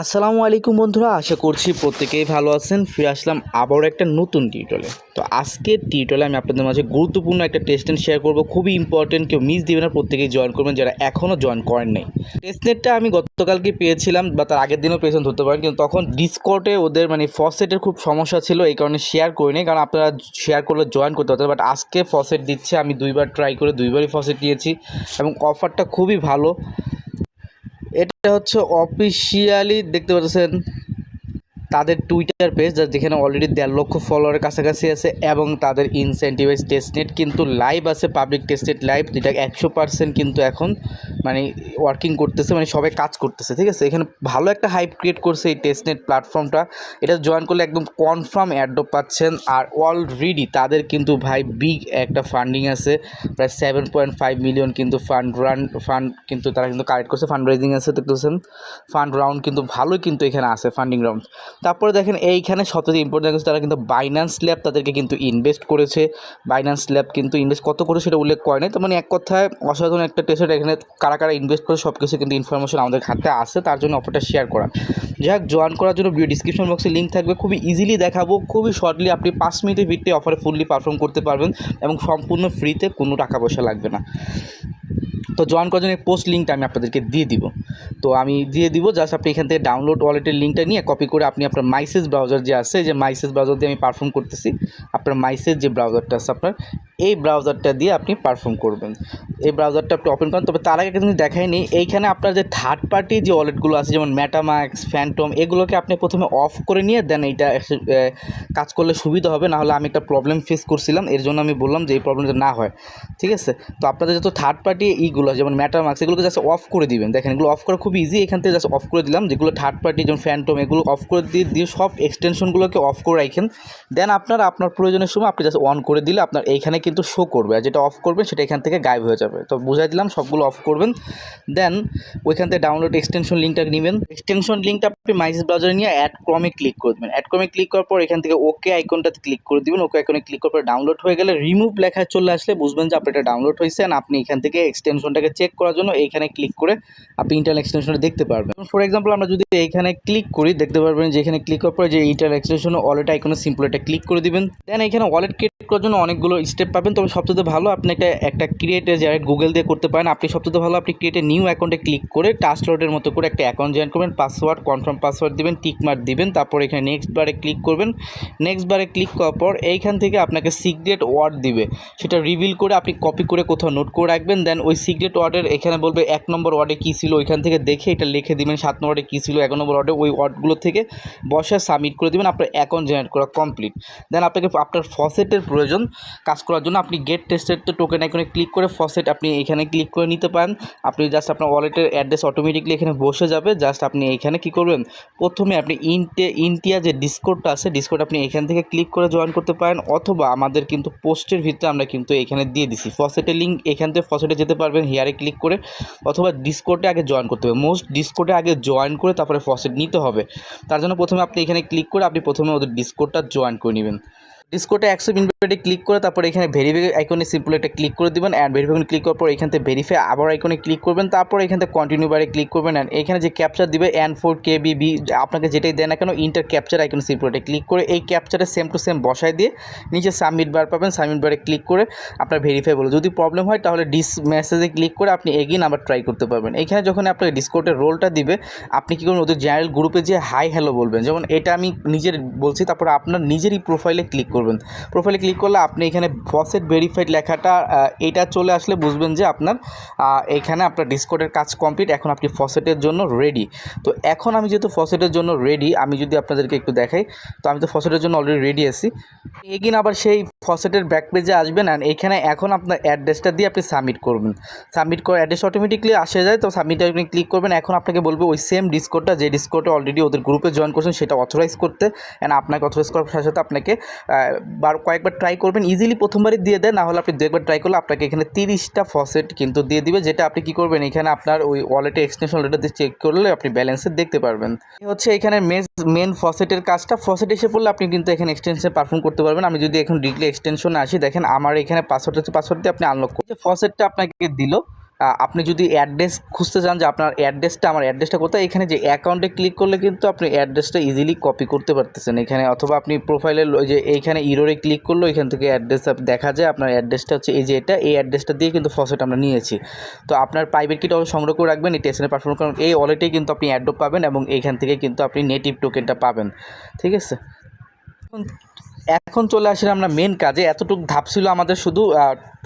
আসসালামু আলাইকুম বন্ধুরা, আশা করছি প্রত্যেকেই ভালো আছেন। ফিরে আসলাম আবারও একটা নতুন টিউটোলে তো আজকের টিউটোলে আমি আপনাদের মাঝে গুরুত্বপূর্ণ একটা টেস্টনেট শেয়ার করব। খুবই ইম্পর্টেন্ট কেউ মিস দিবেন না, প্রত্যেকেই জয়েন করবেন যারা এখনও জয়েন করেন নাই। টেস্টনেটটা আমি গতকালকে পেয়েছিলাম, বা তার আগের দিনও পেয়েছেন ধরতে পারেন। কিন্তু তখন ডিসকর্টে ওদের মানে ফসেটের খুব সমস্যা ছিল, এই কারণে শেয়ার করিনি, কারণ আপনারা শেয়ার করলে জয়েন করতে পারতেন। বাট আজকে ফসেট দিচ্ছে, আমি দুইবার ট্রাই করে দুইবারই ফসেট দিয়েছি, এবং অফারটা খুবই ভালো। এটা হচ্ছে অফিসিয়ালি দেখতে পাচ্ছেন তাদের টুইটার পেজ যা যেখানে অলরেডি দেড় লক্ষ ফলোয়ারের কাছাকাছি আছে এবং তাদের ইনসেন্টিভাইজ টেস্টনেট কিন্তু লাইভ আছে পাবলিক টেস্টেড লাইভ যেটা একশো পার্সেন্ট কিন্তু এখন মানে ওয়ার্কিং করতেছে মানে সবাই কাজ করতেছে, ঠিক আছে? এখানে ভালো একটা হাইপ ক্রিয়েট করছে এই টেস্টনেট প্ল্যাটফর্মটা এটা জয়েন করলে একদম কনফার্ম অ্যাডপ পাচ্ছেন আর অলরেডি তাদের কিন্তু ভাই বিগ একটা ফান্ডিং আছে, প্রায় সেভেন পয়েন্ট ফাইভ মিলিয়ন কিন্তু ফান্ড রান ফান্ড কিন্তু তারা কিন্তু কালেক্ট করছে ফান্ড রেজিং আছে, দেখতেছেন? ফান্ড রাউন্ড কিন্তু ভালোই কিন্তু এখানে আছে ফান্ডিং রাউন্ড তারপরে দেখেন এইখানে সবথেকে ইম্পর্টেন্ট তারা কিন্তু বাইন্যান্স ল্যাব তাদেরকে কিন্তু ইনভেস্ট করেছে। বাইন্যান্স ল্যাব কিন্তু ইনভেস্ট কত করে সেটা উল্লেখ করে নাই। তার মানে এক কথায় অসাধারণ একটা টেস্ট এখানে কারা কারা ইনভেস্ট করে সব কিছু কিন্তু ইনফরমেশন আমাদের হাতে আসে তার জন্য অফারটা শেয়ার করা। যাই হোক জয়েন করার জন্য ভিডিও ডিসক্রিপশন বক্সে লিঙ্ক থাকবে। খুবই ইজিলি দেখাবো, খুবই শর্টলি আপনি পাঁচ মিনিটের ভিত্তি অফারে ফুললি পারফর্ম করতে পারবেন এবং সম্পূর্ণ ফ্রিতে কোনো টাকা পয়সা লাগবে না। তো জয়েন করার জন্য পোস্ট লিঙ্কটা আমি আপনাদেরকে দিয়ে দিব। তো আমি দিয়ে দিব জাস্ট আপনি এখান থেকে ডাউনলোড ওয়ালেটের লিঙ্কটা নিয়ে কপি করে আপনি আপনার মাইসেজ ব্রাউজার যে আছে, যে মাইসেজ ব্রাউজার দিয়ে আমি পারফর্ম করতেছি, আপনার মাইসেজ যে ব্রাউজারটা আছে আপনার এই ব্রাউজারটা দিয়ে আপনি পারফর্ম করবেন। এই ব্রাউজারটা আপনি ওপেন করেন, তবে তার আগে কিন্তু দেখায়নি এইখানে আপনার যে থার্ড পার্টি যে ওয়ালেটগুলো আছে, যেমন ম্যাটামাক্স ফ্যান্টম এগুলোকে আপনি প্রথমে অফ করে নিয়ে দেন এইটা কাজ করলে সুবিধা হবে, নাহলে আমি একটা প্রবলেম ফেস করছিলাম, এর জন্য আমি বললাম যে এই প্রবলেমটা না হয়, ঠিক আছে? তো আপনাদের যত থার্ড পার্টি ইগুলো যেমন ম্যাটামাক্স এগুলোকে জাস্ট অফ করে দিবেন। দেখেন এগুলো অফ করা খুব ইজি এখান থেকে জাস্ট অফ করে দিলাম, যেগুলো থার্ড পার্টি যেমন ফ্যান্টম এগুলো অফ করে দিয়ে দিয়ে সব এক্সটেনশনগুলোকে অফ করে রাখেন। দেন আপনারা, আপনার প্রয়োজনের সময় আপনি জাস্ট অন করে দিলে আপনার এইখানে কিন্তু শো করবে আর যেটা অফ করবেন সেটা এখান থেকে গায়েব হয়ে যাবে। তো বুঝাই দিলাম, সবগুলো অফ করবেন। দেন ওইখান থেকে ডাউনলোড এক্সটেনশন লিঙ্কটা নেবেন। এক্সটেনশন লিঙ্কটা আপনি মাইসেস ব্রাউজারে নিয়ে অ্যাড ক্রমে ক্লিক করে দেবেন। অ্যাড ক্রমে ক্লিক করার পর এখান থেকে ওকে আইকনটাতে ক্লিক করে দিবেন। ওকে আইকনে ক্লিক করার পর ডাউনলোড হয়ে গেলে রিমুভ লেখায় চলে আসলে বুঝবেন যে আপনার এটা ডাউনলোড হয়েছে আপনি এখান থেকে এক্সটেনশনটাকে চেক করার জন্য এইখানে ক্লিক করে আপনি ইন্টারনাল এক্সটেনশনটা দেখতে পারবেন। ফর এক্সাম্পল আমরা যদি এইখানে ক্লিক করি, দেখতে পারবেন যে এখানে ক্লিক করার পরে যে ইন্টারনাল এক্সটেনশন ওয়ালেট আইকনে সিম্পল এটা ক্লিক করে দিবেন। দেন এখানে ওয়ালেট ক্রিয়েট করার জন্য অনেকগুলো স্টেপ পাবেন তবে সবচেয়ে ভালো আপনি একটা একটা ক্রিয়েট জেনারেট গুগল দিয়ে করতে পারেন, আপনি সবচেয়ে ভালো আপনি ক্রিয়েটে নিউ অ্যাকাউন্টে ক্লিক করে টাস্টলোডের মতো করে একটা অ্যাকাউন্ট জয়েন করবেন পাসওয়ার্ড কনফার্ম পাসওয়ার্ড দিবেন টিক মার্ক দিবেন, তারপর এখানে নেক্সট বারে ক্লিক করবেন। নেক্সট বারে ক্লিক করার পর এইখান থেকে আপনাকে সিক্রেট ওয়ার্ড দিবে। সেটা রিভিল করে আপনি কপি করে কোথাও নোট করে রাখবেন দেন ওই সিক্রেট ওয়ার্ডের এখানে বলবে এক নম্বর ওয়ার্ডে কী ছিল ওইখান থেকে দেখে এটা লিখে দিবেন, সাত নম্বরে কী ছিল, এক নম্বর ওয়ার্ডে ওই ওয়ার্ডগুলো থেকে বসে সাবমিট করে দেবেন, আপনার অ্যাকাউন্ট জেনারেট করা কমপ্লিট দেন আপনাকে আপনার ফসেটের প্রয়োজন, কাজ করার জন্য আপনি গেট টেস্টের তো টোকেন আইকনে ক্লিক করে ফসেট আপনি এখানে ক্লিক করে নিতে পারেন। আপনি জাস্ট আপনার ওয়ালেটের অ্যাড্রেস অটোমেটিকলি এখানে বসে যাবে। জাস্ট আপনি এখানে কি করবেন? প্রথমে আপনি ইনটে ইন্টিয়া যে ডিসকোডটা আছে ডিসকোড আপনি এখান থেকে ক্লিক করে জয়েন করতে পারেন। অথবা আমাদের কিন্তু পোস্টের ভিতরে আমরা কিন্তু এখানে দিয়ে দিছি। ফসেটের লিঙ্ক এখান থেকে ফসেটে যেতে পারবেন হিয়ারে ক্লিক করে। অথবা ডিসকোডে আগে জয়েন করতে হবে। মোস্ট ডিসকোডে আগে জয়েন করে তারপরে ফসেট নিতে হবে। তার জন্য প্রথমে আপনি এখানে ক্লিক করে আপনি প্রথমে ওদের ডিসকোডটা জয়েন করে নেবেন। ডিসকোডে একশো ইনভাইটে ক্লিক করে তারপরে এখানে ভেরিফাই আইকনে সিম্পল একটা ক্লিক করে দিবেন অ্যান্ড ভেরিফাই ক্লিক করার পর এখান থেকে ভেরিফাই আবার আইকনে ক্লিক করবেন। তারপর এখান থেকে কন্টিনিউ বারে ক্লিক করবেন অ্যান্ড এখানে যে ক্যাপচার দিবে N four K B B আপনাকে যেটাই দেয় না কেন ইন্টার ক্যাপচার আইকনে সিম্পল একটা ক্লিক করে এই ক্যাপচারে সেম টু সেম বসায় দিয়ে নিচে সাবমিট বার পাবেন। সাবমিট বারে ক্লিক করে আপনার ভেরিফাই বলো। যদি প্রবলেম হয় তাহলে ডিস মেসেজে ক্লিক করে আপনি এগিন আবার ট্রাই করতে পারবেন। এখানে যখন আপনাকে ডিসকোডের রোলটা দিবে, আপনি কী করবেন? ওদের জেনারেল গ্রুপে যে হাই হ্যালো বলবেন। যেমন এটা আমি নিজের বলছি, তারপরে আপনার নিজেরই প্রোফাইলে ক্লিক করবেন। প্রোফাইলে ক্লিক করলে আপনি এখানে ফসেট ভেরিফাইড লেখাটা এটা চলে আসলে বুঝবেন যে আপনার এখানে আপনার ডিসকোডের কাজ কমপ্লিট এখন আপনি ফসেটের জন্য রেডি তো এখন আমি যেহেতু ফসেটের জন্য রেডি আমি যদি আপনাদেরকে একটু দেখাই, তো আমি তো ফসেটের জন্য অলরেডি রেডি আছি। এগিন আবার সেই ফসেটের ব্যাক পেজে আসবেন অ্যান্ড এখানে এখন আপনার অ্যাড্রেসটা দিয়ে আপনি সাবমিট করবেন। সাবমিট করে অ্যাড্রেস অটোমেটিকলি আসে যায়, তো সাবমিট আপনি ক্লিক করবেন। এখন আপনাকে বলবে ওই সেম ডিসকোডটা যে ডিসকোডে অলরেডি ওদের গ্রুপে জয়েন করছেন, সেটা অথরাইজ করতে অ্যান্ড আপনাকে অথরাইজ করার সাথে সাথে আপনাকে বার কয়েকবার ট্রাই করবেন ইজিলি প্রথমবারই দিয়ে দেয় না হলে আপনি দু একবার ট্রাই করলে আপনাকে এখানে তিরিশটা ফসেট কিন্তু দিয়ে দিবে, যেটা আপনি কি করবেন, এখানে আপনার ওই ওয়ালেটে এক্সটেনশন লেটার দিয়ে চেক করলে আপনি ব্যালেন্সে দেখতে পারবেন। হচ্ছে এখানে মেন মেন ফসেটের কাজটা ফসেট এসে পড়লে আপনি কিন্তু এখানে এক্সটেনশন পারফর্ম করতে পারবেন। আমি যদি এখন ডিটেলে এক্সটেনশনে আসি, দেখেন আমার এখানে পাসওয়ার্ড হচ্ছে পাসওয়ার্ড দিয়ে আপনি আনলক করতে ফসেটটা আপনাকে দিল আপনি যদি অ্যাড্রেস খুঁজতে চান যে আপনার অ্যাড্রেসটা আমার অ্যাড্রেসটা কোথায়, এখানে যে অ্যাকাউন্টে ক্লিক করলে কিন্তু আপনি অ্যাড্রেসটা ইজিলি কপি করতে পারতেছেন। এখানে অথবা আপনি প্রোফাইলের যে এইখানে ইরোরে ক্লিক করলে এখান থেকে অ্যাড্রেস দেখা যায় আপনার অ্যাড্রেসটা হচ্ছে এই যে এটা, এই অ্যাড্রেসটা দিয়ে কিন্তু ফসেট আমরা নিয়েছি। তো আপনার প্রাইভেট কিটা সংগ্রহ করে রাখবেন, এই টেস্টের পারফরমেন্স কারণ এই ওয়ালেটেই কিন্তু আপনি অ্যাড্রপ পাবেন এবং এইখান থেকে কিন্তু আপনি নেটিভ টোকেনটা পাবেন। ঠিক আছে? এখন- চলে আসলে আমরা মেন কাজে। এতটুকু ধাপ ছিল আমাদের শুধু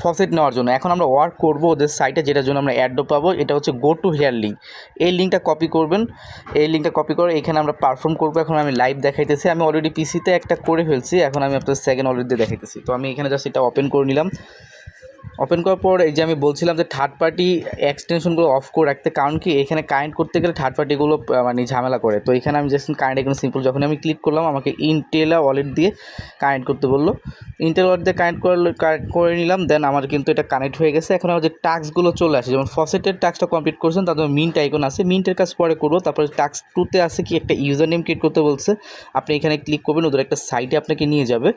ফসেট নেওয়ার জন্য। এখন আমরা ওয়ার্ক করব ওদের সাইটে যেটার জন্য আমরা অ্যাডও পাবো। এটা হচ্ছে গো টু হেয়ার লিঙ্ক এই লিঙ্কটা কপি করবেন। এই লিঙ্কটা কপি করে এখানে আমরা পারফর্ম করব। এখন আমি লাইভ দেখাইতেছি। আমি অলরেডি পিসিতে একটা করে ফেলছি। এখন আমি আপনার সেকেন্ড অলরেডি দেখাইতেছি। তো আমি এখানে জাস্ট এটা ওপেন করে নিলাম। ওপেন করার পর এই যে আমি বলছিলাম যে থার্ড পার্টি এক্সটেনশনগুলো অফ করে রাখতে, কারণ কি এখানে কারেন্ট করতে গেলে থার্ড পার্টিগুলো মানে ঝামেলা করে। তো এখানে আমি জাস্ট কারেন্ট এখানে সিম্পল যখন আমি ক্লিক করলাম, আমাকে ইনটেলা ওয়ালেট দিয়ে কানেক্ট করতে বলল। ইন্টেল ওয়ালেট দিয়ে কানেক্ট করলে করে নিলাম দেন আমার কিন্তু এটা কানেক্ট হয়ে গেছে। এখন আমার যে টাস্কগুলো চলে আসে, যেমন ফসেটের টাস্কটা কমপ্লিট করছেন তারপর মিন্ট আইকন আছে। মিন্টের কাজ পরে করব, তারপরে টাস্ক টুতে আছে কি, একটা ইউজার নেম ক্রিয়েট করতে বলছে। আপনি এখানে ক্লিক করবেন, ওদের একটা সাইটে আপনাকে নিয়ে যাবে।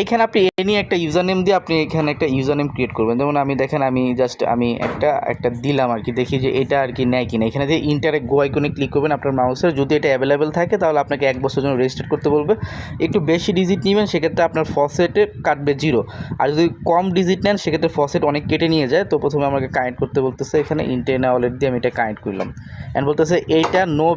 এইখানে আপনি এ নিয়ে একটা ইউজার নেম দিয়ে আপনি এখানে একটা ইউজার নেম ক্রিয়েট করবেন। যেমন আমি দেখেন, আমি জাস্ট আমি একটা একটা দিলাম আর কি, দেখি যে এটা আর কি নেয় কিনা। এখানে যে ইন্টারে গো আইকনে ক্লিক করবেন আপনার মাউসের যদি এটা অ্যাভেলেবেল থাকে, তাহলে আপনাকে এক বছর জন্য রেজিস্টার করতে বলবে। একটু বেশি ডিজিট নেবেন, সেক্ষেত্রে আপনার ফসেটে কাটবে জিরো আর যদি কম ডিজিট নেন, সেক্ষেত্রে ফসেট অনেক কেটে নিয়ে যায়। তো প্রথমে আমাকে কানেক্ট করতে বলতেছে, এখানে ইন্টেনা ওয়ালেট দিয়ে আমি এটা কানেক্ট করলাম। অ্যান্ড বলতেছে এইটা নো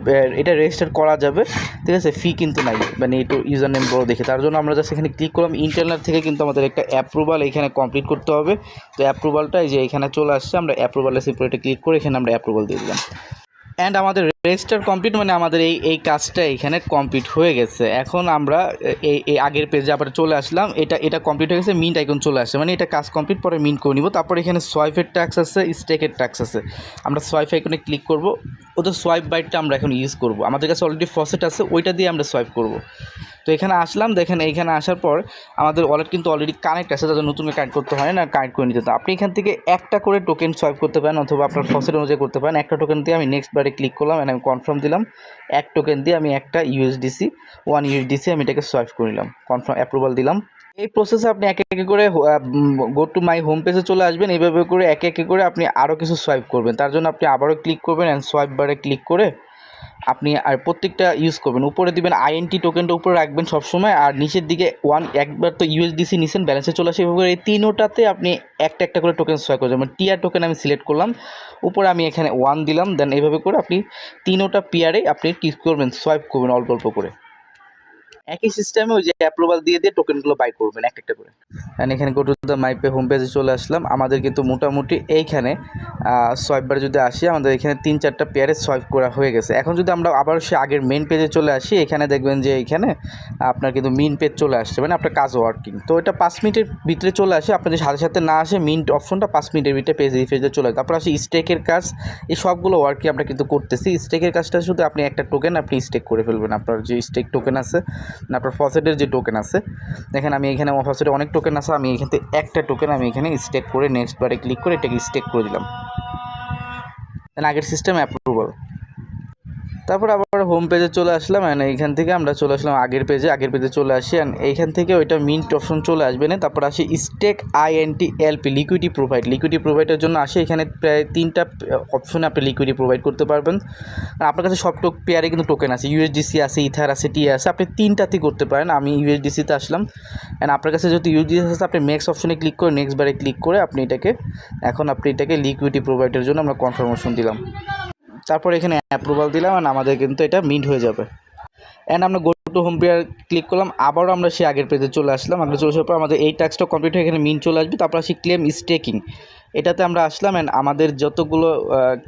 এটা রেজিস্টার করা যাবে। ঠিক আছে ফি কিন্তু নাই। মানে একটু ইউজার নেম বড় দেখে। তার জন্য আমরা জাস্ট এখানে ক্লিক করলাম। ইন্টারনাল থেকে কিন্তু আমাদের একটা অ্যাপ্রুভাল এখানে কমপ্লিট করতে হবে। তো অ্যাপ্রুভালটা এই যে এখানে চলে আসছে, আমরা অ্যাপ্রুভালের সিম্পল এটা ক্লিক করে এখানে আমরা অ্যাপ্রুভাল দিয়ে দিলাম। অ্যান্ড আমাদের রেজিস্টার কমপ্লিট মানে আমাদের এই এই কাজটা এখানে কমপ্লিট হয়ে গেছে। এখন আমরা এই আগের পেজে আবার চলে আসলাম। এটা এটা কমপ্লিট হয়ে গেছে মিন্ট আইকন চলে আসছে মানে এটা কাজ কমপ্লিট পরে মিন্ট করে নিব। তারপর এখানে সোয়াইফের ট্যাক্স আছে স্টেকের ট্যাক্স আছে। আমরা সোয়াইপ আইকনে ক্লিক করব। ওদের সোয়াইপ বাইটটা আমরা এখন ইউজ করব। আমাদের কাছে অলরেডি ফসেট আছে, ওইটা দিয়ে আমরা সোয়াইপ করব। তো এখানে আসলাম, দেখেন এইখানে আসার পর আমাদের ওয়ালেট কিন্তু অলরেডি কানেক্ট আছে, তাদের নতুন কানেক্ট করতে হয় না কানেক্ট করে নিতে আপনি এখান থেকে একটা করে টোকেন সোয়াইপ করতে পারেন, অথবা আপনার ফসেট অনুযায়ী করতে পারেন। একটা টোকেন দিয়ে আমি নেক্সট বারে ক্লিক করলাম আমি কনফার্ম দিলাম। এক টোকেন দিয়ে আমি একটা ইউএসডিসি ওয়ান ইউএসডিসি আমি এটাকে সোয়াইপ করে নিলাম। কনফার্ম অ্যাপ্রুভাল দিলাম। এই প্রসেসে আপনি এক একে করে গো টু মাই হোম পেজে চলে আসবেন। এইভাবে করে এক একে করে আপনি আরও কিছু সোয়াইপ করবেন। তার জন্য আপনি আবারও ক্লিক করবেন অ্যান্ড সোয়াইপ বারে ক্লিক করে আপনি আর প্রত্যেকটা ইউজ করবেন। উপরে দিবেন আইএনটি টোকেনটা উপরে রাখবেন সবসময়, আর নিচের দিকে ওয়ান একবার তো ইউএসডিসি নিছেন ব্যালেন্সে চলে আসে এই তিনোটাতে আপনি একটা একটা করে টোকেন সোয়াই করবেন। যেমন টিআর টোকেন আমি সিলেক্ট করলাম, উপরে আমি এখানে ওয়ান দিলাম দেন এভাবে করে আপনি তিনোটা পিয়ারে আপনি কি করবেন সোয়াইপ করবেন অল্প অল্প করে। একই সিস্টেমে ওই যে অ্যাপ্রুভাল দিয়ে দিয়ে টোকেনগুলো বাই করবেন একটা একটা করে। অ্যান্ড এখানে go to the my pay home পেজে চলে আসলাম। আমাদের কিন্তু মোটামুটি এইখানে সোয়াইপবার যদি আসি, আমাদের এখানে তিন চারটা পেয়ারে সোয়াইপ করা হয়ে গেছে। এখন যদি আমরা আবার সে আগের মেন পেজে চলে আসি, এখানে দেখবেন যে এখানে আপনার কিন্তু মিন পেজ চলে আসছে মানে আপনার কাজ ওয়ার্কিং তো এটা পাঁচ মিনিটের ভিতরে চলে আসে আপনাদের সাথে সাথে না আসে মিন্ট অপশনটা পাঁচ মিনিটের ভিতরে পেজ রিফ্রেজে চলে আসে। তারপর আসে স্টেকের কাজ, এই সবগুলো ওয়ার্কই আমরা কিন্তু করতেছি। স্টেকের কাজটা শুধু আপনি একটা টোকেন আপনি স্টেক করে ফেলবেন। আপনার যে স্টেক টোকেন আছে আপনার ফসেটের যে টোকেন আছে, দেখেন আমি এখানে আমার ফসেটে অনেক টোকেন আছে, আমি এখান থেকে একটা টোকেন আমি এখানে স্টেক করে নেক্সট বারে ক্লিক করে এটাকে স্টেক করে দিলাম। আগের সিস্টেম অ্যাপ্রুভাল তারপর আবার হোম পেজে চলে আসলাম অ্যান্ড এইখান থেকে আমরা চলে আসলাম আগের পেজে আগের পেজে চলে আসি অ্যান্ড এইখান থেকে ওইটা মিন্ট অপশন চলে আসবে না, তারপর আসি stake INT LP liquidity provide liquidity প্রোভাইডের জন্য আসে এখানে প্রায় তিনটা অপশনে আপনি লিকুইডি প্রোভাইড করতে পারবেন। আর আপনার কাছে সব টোক পেয়ারে কিন্তু টোকেন আছে ইউএসডিসি আছে ইথার আছে টি আছে, আপনি তিনটাতেই করতে পারেন, আমি ইউএসডিসিতে আসলাম। অ্যান্ড আপনার কাছে যদি ইউএসডিসি আছে, আপনি নেক্সট অপশনে ক্লিক করে নেক্সট বারে ক্লিক করে আপনি এটাকে, এখন আপনি এটাকে লিকুইডি প্রোভাইডের জন্য আমরা কনফার্মেশন দিলাম। তারপর এখানে অ্যাপ্রুভাল দিলাম আর আমাদের কিন্তু এটা মিন্ট হয়ে যাবে। অ্যান্ড আমরা গো টু হোম পেয়ার ক্লিক করলাম, আবারও আমরা সেই আগের পেজে চলে আসলাম। আগের চলে আসার পর আমাদের এই টাস্কটা কমপ্লিট হয়ে এখানে মিন চলে আসবে, তারপর আসি ক্লেম স্টেকিং এটাতে আমরা আসলাম অ্যান্ড আমাদের যতগুলো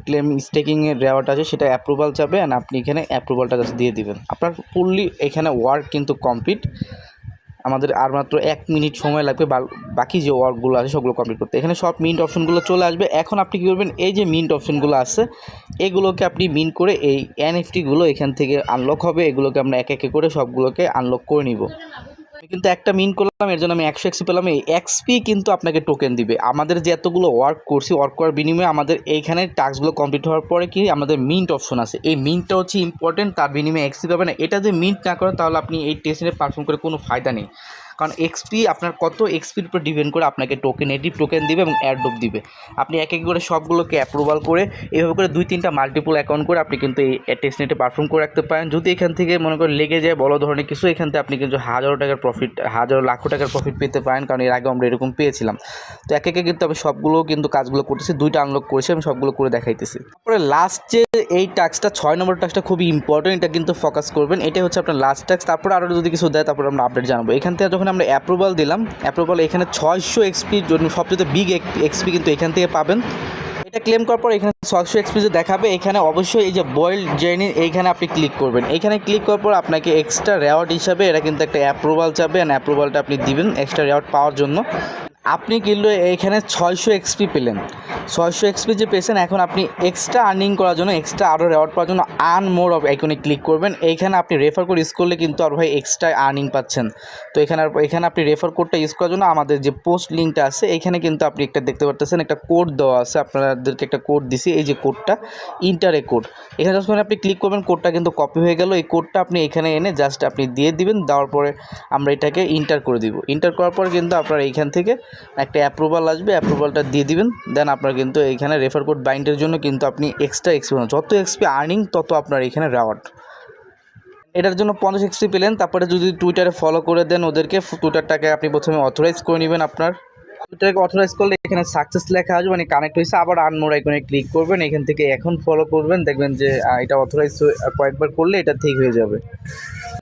ক্লেম স্টেকিংয়ের রেওয়ার্ড আছে, সেটা অ্যাপ্রুভাল যাবে অ্যান্ড আপনি এখানে অ্যাপ্রুভালটা দিয়ে দিবেন। আপনার ফুললি এখানে ওয়ার্ক কিন্তু কমপ্লিট আমাদের আর মাত্র এক মিনিট সময় লাগবে বাকি যে ওয়ার্কগুলো আছে সবগুলো কমপ্লিট করতে। এখানে সব মিন্ট অপশনগুলো চলে আসবে। এখন আপনি কী করবেন, এই যে মিন্ট অপশনগুলো আছে, এগুলোকে আপনি মিন্ট করে এই এনএফটিগুলো এখান থেকে আনলক হবে। এগুলোকে আমরা এক একে করে সবগুলোকে আনলক করে নিব। আমি কিন্তু একটা মিন করলাম, এর জন্য আমি একশো এক্সপি পেলাম। এই এক্সপি কিন্তু আপনাকে টোকেন দিবে। আমাদের যে এতগুলো ওয়ার্ক করছি ওয়ার্ক করার বিনিময়ে আমাদের এইখানে টাস্কগুলো কমপ্লিট হওয়ার পরে কি আমাদের মিন্ট অপশন আছে। এই মিন্টটা হচ্ছে ইম্পর্টেন্ট তার বিনিময়ে এক্সপি পাবে না। এটা যদি মিন্ট না করে তাহলে আপনি এই টেস্টে পারফর্ম করে কোনো ফায়দা নেই। কারণ এক্সপি আপনার কত এক্সপির উপর ডিপেন্ড করে আপনাকে টোকেন নেটিভ টোকেন দিবে এবং অ্যাডোপ দিবে। আপনি এক এক করে সবগুলোকে অ্যাপ্রুভাল করে এভাবে করে দুই তিনটা মাল্টিপল অ্যাকাউন্ট করে আপনি কিন্তু এই টেস্টনেটে পারফর্ম করে রাখতে পারেন। যদি এখান থেকে মনে করেন লেগে যায় বড় ধরনের কিছু, এখান থেকে আপনি কিন্তু হাজারো টাকার প্রফিট হাজারো লাখো টাকার প্রফিট পেতে পারেন, কারণ এর আগে আমরা এরকম পেয়েছিলাম। তো এক একে কিন্তু আমি সবগুলো কিন্তু কাজগুলো করতেছি, দুইটা আনলক করেছি, আমি সবগুলো করে দেখাইতেছি। তারপরে লাস্ট যে এই টাস্কটা ছয় নম্বর টাস্কটা খুবই ইম্পর্টেন্ট এটা কিন্তু ফোকাস করবেন এটা হচ্ছে আপনার লাস্ট টাস্ক তারপরে আরও যদি কিছু দেয়, তারপরে আমরা আপডেট জানাব। এখান থেকে যখন আমরা অ্যাপ্রুভাল দিলাম। অ্যাপ্রুভাল এখানে ছয়শো এক্সপির জন্য সবচেয়ে বিগ এক্সপি কিন্তু এখান থেকে পাবেন। এটা ক্লেম করার পর এখানে ছয়শো এক্সপি যে দেখাবে, এখানে অবশ্যই এই যে বয়েল্ড জার্নি এইখানে আপনি ক্লিক করবেন। এখানে ক্লিক করার পর আপনাকে এক্সট্রা রেওয়ার্ড হিসাবে এটা কিন্তু একটা অ্যাপ্রুভাল চাবে। অ্যান্ড অ্যাপ্রুভালটা আপনি দিবেন এক্সট্রা রেওয়ার্ড পাওয়ার জন্য। আপনি কিন্তু এখানে ছয়শো এক্সপি পেলেন। ছয়শো এক্সপি যে পেয়েছেন, এখন আপনি এক্সট্রা আর্নিং করার জন্য এক্সট্রা আরও রেওয়ার্ড পাওয়ার জন্য আর্ন মোর অফ আইকনে ক্লিক করবেন। এইখানে আপনি রেফার কোড ইউজ করলে কিন্তু আর ভাই এক্সট্রা আর্নিং পাচ্ছেন। তো এখানে এখানে আপনি রেফার কোডটা ইউজ করার জন্য আমাদের যে পোস্ট লিঙ্কটা আছে, এখানে কিন্তু আপনি একটা দেখতে পারতেছেন, একটা কোড দেওয়া আছে। আপনাদেরকে একটা কোড দিছি, এই যে কোডটা ইন্টারে কোড এখানে যখন আপনি ক্লিক করবেন কোডটা কিন্তু কপি হয়ে গেল। এই কোডটা আপনি এখানে এনে জাস্ট আপনি দিয়ে দিবেন, দেওয়ার পরে আমরা এটাকে ইন্টার করে দিব। ইন্টার করার পর কিন্তু আপনার এইখান থেকে একটা অ্যাপ্রুভাল আসবে অ্যাপ্রুভালটা দিয়ে দিবেন দেন আপনার কিন্তু এখানে রেফার কোড বাইন্ডের জন্য কিন্তু আপনি এক্সট্রা এক্সপি যত এক্সপি আর্নিং তত আপনার এখানে রেওয়ার্ড এটার জন্য পঞ্চাশ এক্সপি পেলেন, তারপরে যদি টুইটারে ফলো করে দেন ওদেরকে টুইটারটাকে আপনি প্রথমে অথরাইজ করে নেবেন আপনার। টুইটারকে অথরাইজ করলে এখানে সাকসেস লেখা আসবে মানে কানেক্ট হয়েছে আবার আনমোর আইকনে ক্লিক করবেন, এখান থেকে এখন ফলো করবেন, দেখবেন যে এটা অথরাইজ কয়েকবার করলে এটা ঠিক হয়ে যাবে।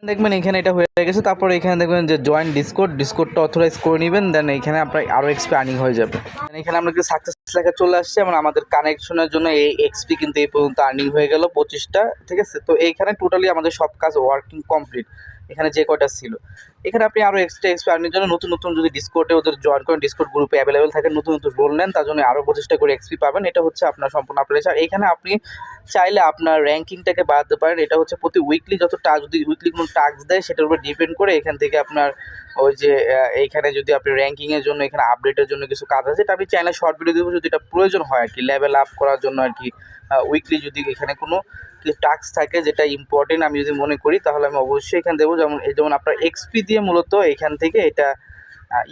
দেখবেন এখানে এটা হয়ে গেছে, তারপরে এখানে দেখবেন যে জয়েন ডিসকোড ডিসকোডটা অথরাইজ করে নেবেন দেন এখানে আপনার আরও এক্সপি আর্নিং হয়ে যাবে। এখানে আমরা কিন্তু সাকসেস লেখা চলে আসছে এবং আমাদের কানেকশনের জন্য এই এক্সপি কিন্তু এই পর্যন্ত আর্নিং হয়ে গেল পঁচিশটা, ঠিক আছে? তো এইখানে টোটালি আমাদের সব কাজ ওয়ার্কিং কমপ্লিট এখানে যে কয়টা ছিল। এখানে আপনি আরও এক্সট্রা এক্সপি আর্নিংয়ের জন্য নতুন নতুন যদি ডিসকোডে ওদের জয়েন করেন ডিসকোর্ট গ্রুপে অ্যাভেলেবেল থাকে নতুন নতুন রোল নেন, তার জন্য আরও পঁচিশটা করে এক্সপি পাবেন। এটা হচ্ছে আপনার সম্পূর্ণ আপনার এখানে আপনি চাইলে আপনার র্যাঙ্কিংটাকে বাড়াতে পারেন। এটা হচ্ছে প্রতি উইকলি যত টাস্ক যদি উইকলি কোনো টাস্ক দেয়, সেটার উপর ডিপেন্ড করে এখান থেকে আপনার ওই যে এইখানে যদি আপনি র্যাঙ্কিংয়ের জন্য, এখানে আপডেটের জন্য কিছু কাজ আছে, এটা আপনি চাইলে শর্ট ভিডিও দেবো যদি এটা প্রয়োজন হয় আর কি। লেভেল আপ করার জন্য আর কি উইকলি যদি এখানে কোনো টাস্ক থাকে যেটা ইম্পর্টেন্ট আমি যদি মনে করি, তাহলে আমি অবশ্যই এখানে দেবো। যেমন যেমন আপনার এক্সপি দিয়ে মূলত এখান থেকে এটা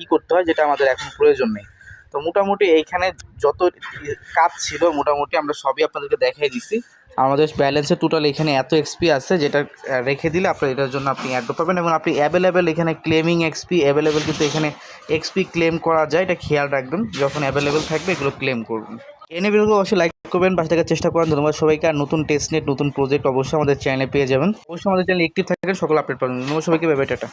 ই করতে হয়, যেটা আমাদের এখন প্রয়োজন নেই। তো মোটামুটি এইখানে যত কাজ ছিল, মোটামুটি আমরা সবই আপনাদেরকে দেখাই দিছি। আমাদের ব্যালেন্সে টোটাল এখানে এত এক্সপি আছে, যেটা রেখে দিলে আপনার এটার জন্য আপনি অ্যাড পাবেন এবং আপনি অ্যাভেলেবেল এখানে ক্লেমিং এক্সপি অ্যাভেলেবেল কিন্তু এখানে এক্সপি ক্লেম করা যায়, এটা খেয়াল রাখবেন। যখন অ্যাভেলেবেল থাকবে, এগুলো ক্লেম করবেন। এনে ভিডিওগুলো অবশ্যই লাইক করবেন, পাশে থাকার চেষ্টা করেন ধন্যবাদ সবাইকে। আর নতুন টেস্ট নেট নতুন প্রজেক্ট অবশ্যই আমাদের চ্যানেলে পেয়ে যাবেন। অবশ্যই আমাদের চ্যানেল অ্যাক্টিভ থাকেন সকল আপডেট পাবেন। ধন্যবাদ সবাইকে। ব্যাপারটা